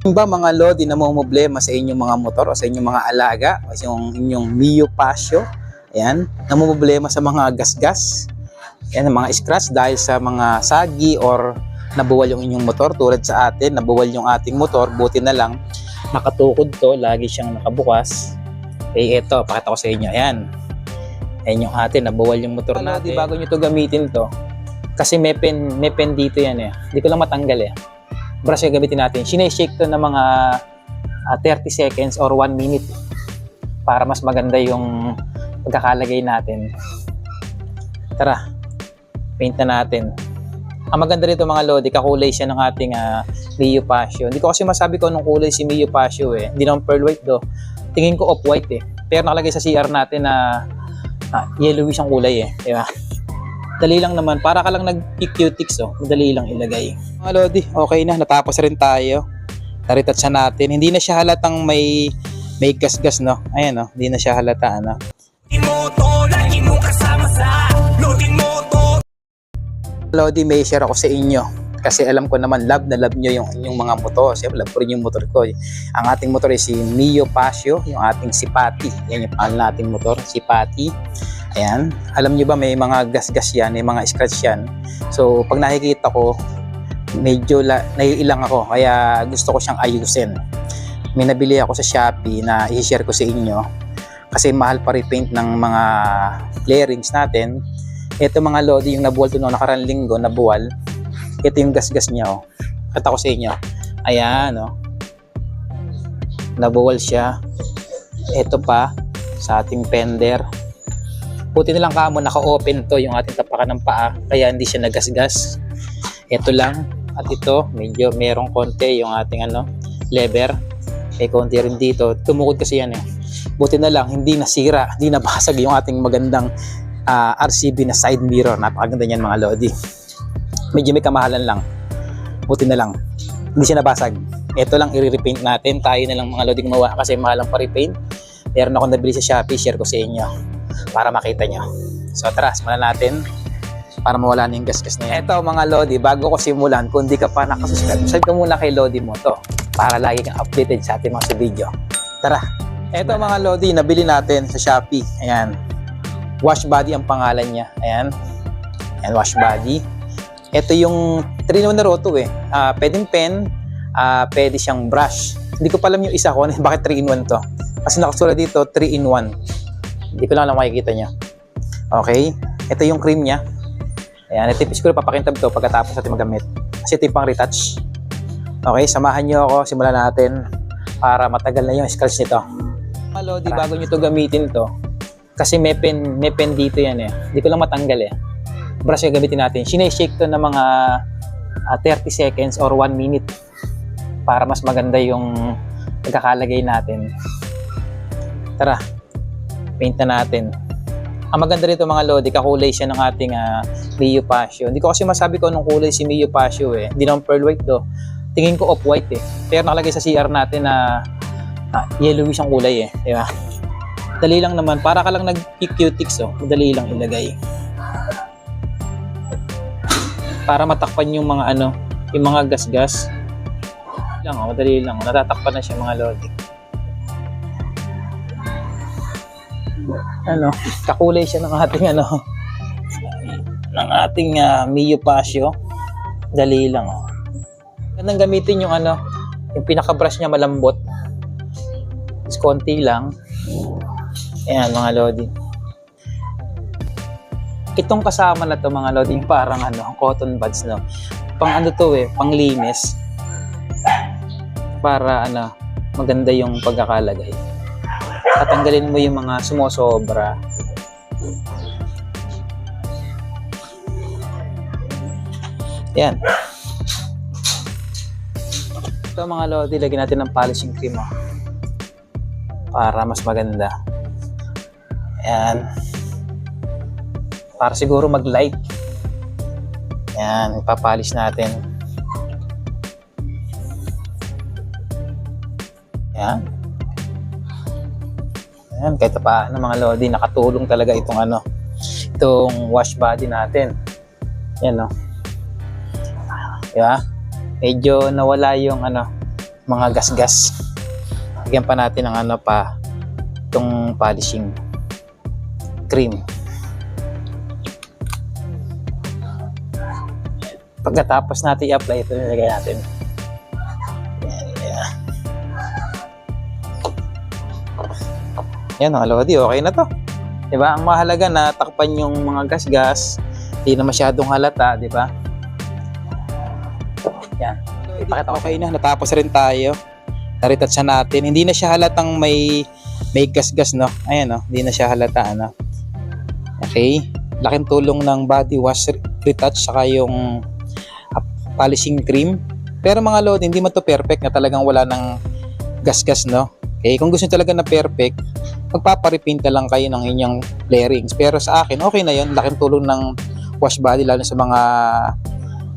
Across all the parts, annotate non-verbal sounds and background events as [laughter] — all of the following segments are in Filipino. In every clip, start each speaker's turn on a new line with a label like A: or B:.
A: Ba mga lodi na problema sa inyong mga motor o sa inyong mga alaga o sa inyong, inyong Mio Pasio, ayan, problema sa mga gasgas, ayan, mga scratch dahil sa mga sagi or nabuwal yung inyong motor tulad sa atin, nabuwal yung ating motor, buti na lang, nakatukod to, lagi siyang nakabukas. Eh eto, pakita ko sa inyo, ayan. Ayan yung atin, nabuwal yung motor natin. bago nyo to gamitin to, kasi may pen, may pen dito yan eh. Hindi ko lang matanggal eh brush yung gamitin natin. Sineshake to ng mga ah, 30 seconds or 1 minute para mas maganda yung pagkakalagay natin. Tara, paint na natin. Ang maganda rito mga lodi, kakulay siya ng ating uh, Mio Pasio. Hindi ko kasi masabi ko anong kulay si Mio Pasio eh. Hindi naman pearl white do. Tingin ko off-white eh. Pero nakalagay sa CR natin na ah, yellowish ang kulay eh. Di ba? Dali lang naman. Para ka lang nag-cutics oh. Madali lang ilagay. Mga Lodi, okay na. Natapos rin tayo. Naritat siya natin. Hindi na siya halatang may may gas-gas, no? Ayan, no? Hindi na siya halata, ano?
B: Imoto, lagi mo kasama sa Loading moto
A: Lodi, may share ako sa inyo. Kasi alam ko naman, love na love nyo yung inyong mga motor. Siyempre, love ko rin yung motor ko. Ang ating motor ay si Mio Pasio, yung ating Sipati. Yan yung pangalan nating motor, Sipati. Ayan. Alam nyo ba, may mga gas-gas yan, may mga scratch yan. So, pag nakikita ko, medyo la, naiilang ako. Kaya gusto ko siyang ayusin. May nabili ako sa Shopee na i-share ko sa inyo. Kasi mahal pa repaint ng mga flarings natin. Ito mga lodi, yung nabuwal to noong linggo, nabuwal. Ito yung gas-gas niya, oh. Kata ko sa inyo. Ayan, oh. Nabuwal siya. Ito pa, sa ating fender. Buti na lang kamo, naka-open to yung ating tapakan ng paa. Kaya hindi siya nagasgas. Ito lang. At ito, medyo merong konti yung ating ano, lever. May konti rin dito. Tumukod kasi yan eh. Buti na lang, hindi nasira, hindi nabasag yung ating magandang ah, RCB na side mirror. Napakaganda niyan mga Lodi. Medyo may kamahalan lang. Buti na lang. Hindi siya nabasag. Ito lang i-repaint natin. Tayo na lang mga Lodi gumawa kasi mahal ang pa-repaint. Meron ako nabili sa Shopee. Share ko sa inyo para makita nyo. So tara, simulan natin para mawala na yung gasgas na yan. Ito mga Lodi, bago ko simulan, kung di ka pa nakasubscribe, subscribe ka muna kay Lodi mo to para lagi kang updated sa ating mga video. Tara! Ito mga Lodi, nabili natin sa Shopee. Ayan. Wash body ang pangalan niya. Ayan. Ayan, wash body. Ito yung 3 in 1 na roto eh. Ah, pwedeng pen, ah, pwede siyang brush. Hindi ko pa alam yung isa ko, [laughs] bakit 3 in 1 to. Kasi nakasulat dito, 3 in 1. Hindi ko lang alam makikita niya. Okay. Ito yung cream niya. Ayan, ito siguro papakintab to pagkatapos natin magamit. Kasi ito yung pang retouch. Okay, samahan niyo ako, simulan natin para matagal na yung scratch nito. Mga Lodi, bago nyo to gamitin to, kasi may pen, may pen dito yan eh. Hindi ko lang matanggal eh. Brush yung gamitin natin. Sineshake to ng mga ah, 30 seconds or 1 minute para mas maganda yung pagkakalagay natin. Tara, paint na natin. Ang maganda rito mga Lodi, kakulay siya ng ating uh, Mio Pasio. Hindi ko kasi masabi ko anong kulay si Mio Pasio eh. Hindi naman pearl white do. Tingin ko off-white eh. Pero nakalagay sa CR natin na ah, yellowish ang kulay eh. Di ba? Dali lang naman. Para ka lang nag-cutics oh. Madali lang ilagay. Para matakpan yung mga ano, yung mga gas-gas. Lang oh, madali lang. Natatakpan na siya mga Lodi. Ano, kakulay siya ng ating ano, ng ating uh, Mio Pasio. Dali lang oh. Gandang gamitin yung ano, yung pinaka-brush niya malambot. Is konti lang. Ayan mga lodi. Itong kasama na to mga lodi, parang ano, cotton buds no. Pang ano to eh, pang linis. Para ano, maganda yung pagkakalagay tatanggalin mo yung mga sumosobra. Yan. Ito mga lodi, lagyan natin ng polishing cream oh. para mas maganda. Yan. Para siguro mag-light. Yan, ipapolish natin. Yan. Ayan, kahit pa ng mga lodi, nakatulong talaga itong ano, itong wash body natin. Yan no. Diba? Medyo nawala yung ano, mga gasgas. Lagyan pa natin ng ano pa, itong polishing cream. Pagkatapos natin i-apply, ito nilagay natin. Yan mga lodi, okay na to. Diba? Ang mahalaga na takpan yung mga gasgas, hindi na masyadong halata, di ba? Yan. Ipakita ko kayo na, natapos rin tayo. Naritouch na natin. Hindi na siya halatang may may gasgas, no? Ayan, no? Hindi na siya halata, ano? Okay. Laking tulong ng body wash retouch saka yung polishing cream. Pero mga load, hindi man to perfect na talagang wala ng gasgas, no? Okay, kung gusto nyo talaga na perfect, magpaparepaint na lang kayo ng inyong flarings. Pero sa akin, okay na yun. Laking tulong ng wash body, lalo sa mga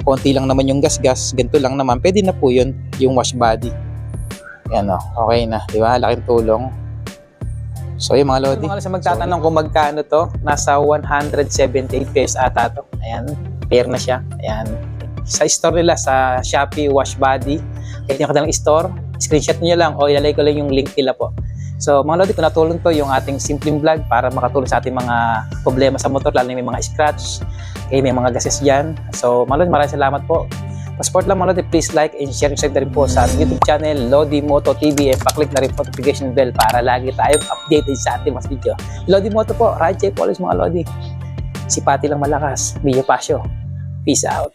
A: konti lang naman yung gasgas, ganito lang naman. Pwede na po yun, yung wash body. Yan o, okay na. Di ba? Laking tulong. So yung mga lodi. Mga sa magtatanong kung magkano to, nasa 178 pesos ata to. Ayan, pair na siya. Ayan. Sa store nila, sa Shopee Wash Body. Kahit yung kanilang store, screenshot nyo lang o ilalagay ko lang yung link nila po. So mga lodi, kung natulong to yung ating simpleng vlog para makatulong sa ating mga problema sa motor, lalo na may mga scratch, kaya may mga gases dyan. So mga lodi, maraming salamat po. Pa-support lang mga lodi, please like and share and rin po sa ating YouTube channel, Lodi Moto TV, and pa-click na rin po notification bell para lagi tayong updated sa ating mas video. Lodi Moto po, ride check polish mga lodi. Si Pati lang malakas, Mio Pasio. Peace out.